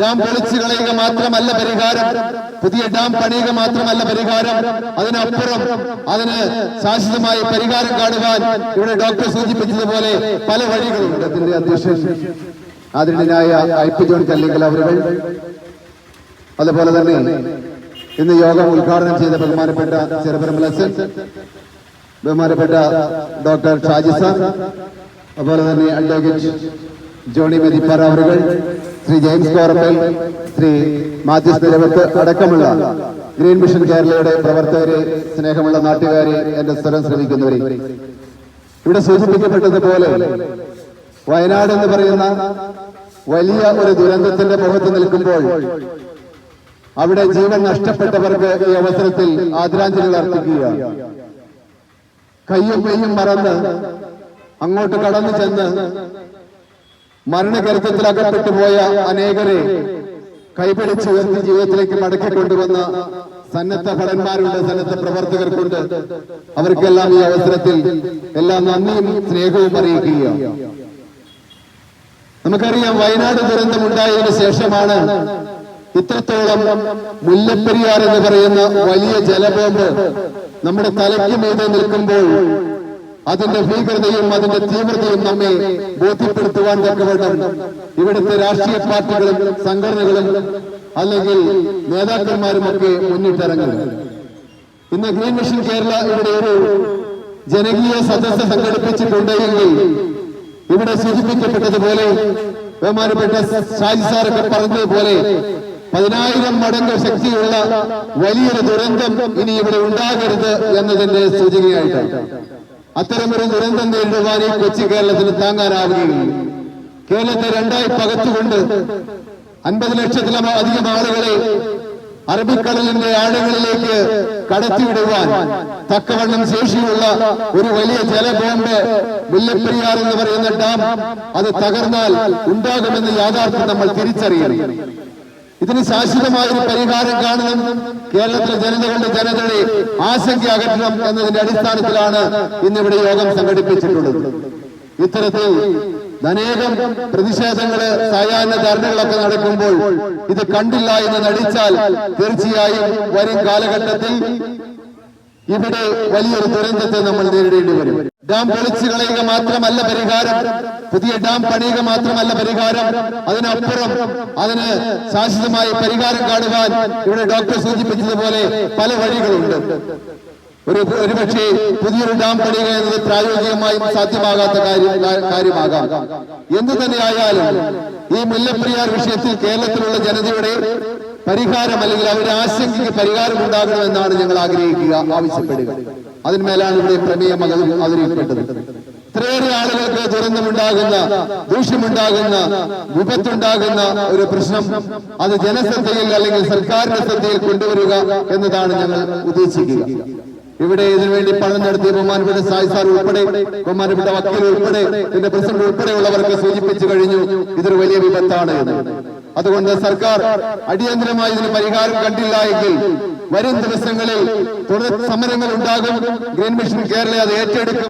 Dam പൊളിച്ചു കളയുക മാത്രമല്ല പരിഹാരം. പുതിയ ഡാം പണിയുക മാത്രമല്ല പരിഹാരം. അതിനപ്പുറം അതിന് ശാശ്വതമായ പരിഹാരം കാണുവാൻ ഇവിടെ ഡോക്ടർ സൂചിപ്പിച്ചതുപോലെ പല വഴികളുണ്ട്. അതിന്റെ അധ്യക്ഷൻ ആദരണീയനായ ഐ പി ജോൺ കല്ലിങ്കൽ അവരുകൾ. അതുപോലെ തന്നെ ഇന്ന് യോഗം ഉദ്ഘാടനം ചെയ്ത ബഹുമാനപ്പെട്ട ചെറുപരമല ബഹുമാനപ്പെട്ട ഡോക്ടർ ഷാജി സാർ അതുപോലെ തന്നെ അഡ്വക്കേറ്റ് ജോണി മെതിപ്പാറ അവറുകൾ ശ്രീ ജെയിംസ് കോറപ്പൽ ശ്രീ മാത്യൂസ് നിലവത്ത് അടക്കമുള്ള ഗ്രീൻ മിഷൻ കേരളയുടെ പ്രവർത്തകരെ സ്നേഹമുള്ള നാട്ടുകാരെ എന്റെ സ്ഥലം ശ്രമിക്കുന്നവരെ ഇവിടെ സൂചിപ്പിക്കപ്പെട്ടതുപോലെ വയനാട് എന്ന് പറയുന്ന വലിയ ഒരു ദുരന്തത്തിന്റെ മുഖത്ത് നിൽക്കുമ്പോൾ അവിടെ ജീവൻ നഷ്ടപ്പെട്ടവർക്ക് ഈ അവസരത്തിൽ ആദരാഞ്ജലികൾ അർപ്പിക്കുകയാണ്. കയ്യും കയ്യും മറന്ന് അങ്ങോട്ട് കടന്നു ചെന്ന് മരണകരുത്തത്തിൽ അകപ്പെട്ടു പോയ അനേകരെ കൈപിടിച്ച് ഉയർത്തി ജീവിതത്തിലേക്ക് മടക്കി കൊണ്ടുവന്ന സന്നദ്ധ ഭടന്മാരുണ്ട് സന്നദ്ധ പ്രവർത്തകർക്കുണ്ട്. അവർക്കെല്ലാം ഈ അവസരത്തിൽ എല്ലാ നന്ദിയും സ്നേഹവും അറിയിക്കുകയാണ്. നമുക്കറിയാം വയനാട് ദുരന്തം ഉണ്ടായതിനു ശേഷമാണ് ഇത്രത്തോളം മുല്ലപ്പെരിയാർ എന്ന് പറയുന്ന വലിയ ജലബോംബ് നമ്മുടെ തലയ്ക്ക് മീതെ നിൽക്കുമ്പോൾ അതിന്റെ ഭീകരതയും അതിന്റെ തീവ്രതയും നമ്മെ ബോധ്യപ്പെടുത്തുവാൻ തക്കവണ്ണം ഇവിടുത്തെ രാഷ്ട്രീയ പാർട്ടികളും സംഘടനകളും അല്ലെങ്കിൽ നേതാക്കന്മാരും ഒക്കെ മുന്നിട്ടിറങ്ങുക ഇന്ന് ഗ്രീൻ മിഷൻ കേരള ഇവിടെ ഒരു ജനകീയ സദസ്സ് സംഘടിപ്പിച്ചിട്ടുണ്ടെങ്കിൽ ഇവിടെ സൂചിപ്പിക്കപ്പെട്ടതുപോലെ ബഹുമാനപ്പെട്ട ഷാജി സാറൊക്കെ പറഞ്ഞതുപോലെ പതിനായിരം മടങ്ങ് ശക്തിയുള്ള വലിയൊരു ദുരന്തം ഇനി ഇവിടെ ഉണ്ടാകരുത് എന്നതിന്റെ സൂചനയായിട്ടാണ്. അത്തരമൊരു ദുരന്തം നേരിടുവാൻ കൊച്ചി കേരളത്തിന് താങ്ങാനാവുകയില്ല കേരളത്തെ രണ്ടായി പകത്തുകൊണ്ട് അൻപത് ലക്ഷത്തിലും അധികം ആളുകളെ അറബിക്കടലിന്റെ ആഴങ്ങളിലേക്ക് കടത്തിവിടുവാൻ തക്കവണ്ണം ശേഷിയുള്ള ഒരു വലിയ ജലബോംബ് മുല്ലപ്പെരിയാർ എന്ന് പറയുന്ന ഡാം അത് തകർന്നാൽ ഉണ്ടാകുമെന്ന് യാഥാർത്ഥ്യം നമ്മൾ തിരിച്ചറിയണം. ഇതിന് ശാശ്വതമായ ഒരു പരിഹാരം കാണണം. കേരളത്തിലെ ജനതകളുടെ ജനതയുടെ ആശങ്ക അകറ്റണം എന്നതിന്റെ അടിസ്ഥാനത്തിലാണ് ഇന്നിവിടെ യോഗം സംഘടിപ്പിച്ചിട്ടുള്ളത്. ഇത്തരത്തിൽ അനേകം പ്രതിഷേധങ്ങൾ സായാഹ്ന ധർണകളൊക്കെ നടക്കുമ്പോൾ ഇത് കണ്ടില്ല എന്ന് നടിച്ചാൽ തീർച്ചയായും വരും കാലഘട്ടത്തിൽ ഇവിടെ വലിയൊരു ദുരന്തത്തെ നമ്മൾ നേരിടേണ്ടി വരും. ഡാം പൊളിച്ചു കളയുക മാത്രമല്ല പരിഹാരം. പുതിയ ഡാം പണിയുക മാത്രമല്ല പരിഹാരം. അതിനപ്പുറം അതിന് ശാശ്വതമായ പരിഹാരം കാണുവാൻ ഇവിടെ ഡോക്ടർ സൂചിപ്പിച്ചതുപോലെ പല വഴികളുണ്ട്. ഒരു ഒരുപക്ഷെ പുതിയൊരു ഡാം പണിയുക എന്നത് പ്രായോഗികമായും സാധ്യമാകാത്ത കാര്യം കാര്യമാകാം. എന്തു തന്നെയായാലും ഈ മുല്ലപ്പെരിയാർ വിഷയത്തിൽ കേരളത്തിലുള്ള ജനതയുടെ പരിഹാരം അല്ലെങ്കിൽ അവരുടെ ആശങ്കയ്ക്ക് പരിഹാരം ഉണ്ടാകണമെന്നാണ് ഞങ്ങൾ ആഗ്രഹിക്കുക ആവശ്യപ്പെടുക. അതിന്മേലാണ് ഇവിടെ പ്രമേയം അവതരി- അവതരിക്കപ്പെട്ടത് ഇത്രയേറെ ആളുകൾക്ക് ദുരന്തമുണ്ടാകുന്ന ദൂഷ്യമുണ്ടാകുന്ന വിപത്തുണ്ടാകുന്ന ഒരു പ്രശ്നം അത് ജനശ്രദ്ധയിൽ അല്ലെങ്കിൽ സർക്കാരിന്റെ ശ്രദ്ധയിൽ കൊണ്ടുവരിക എന്നതാണ് ഞങ്ങൾ ഉദ്ദേശിക്കുക. ഇവിടെ ഇതിനുവേണ്ടി പഠനം നടത്തിയ ബഹുമാനപ്പെട്ട സായി സാർ ഉൾപ്പെടെ ബഹുമാനപ്പെട്ട വക്കീൽ ഉൾപ്പെടെ ഇതിന്റെ പ്രസിഡന്റ് ഉൾപ്പെടെയുള്ളവർക്ക് സൂചിപ്പിച്ചു കഴിഞ്ഞു ഇതൊരു വലിയ വിപത്താണ് അതുകൊണ്ട് സർക്കാർ അടിയന്തരമായി ഇതിന് പരിഹാരം കണ്ടില്ല എങ്കിൽ വരും ദിവസങ്ങളിൽ തുടർ സമരങ്ങൾ ഉണ്ടാകും. ഗ്രീൻ മിഷൻ കേരള അത് ഏറ്റെടുക്കും.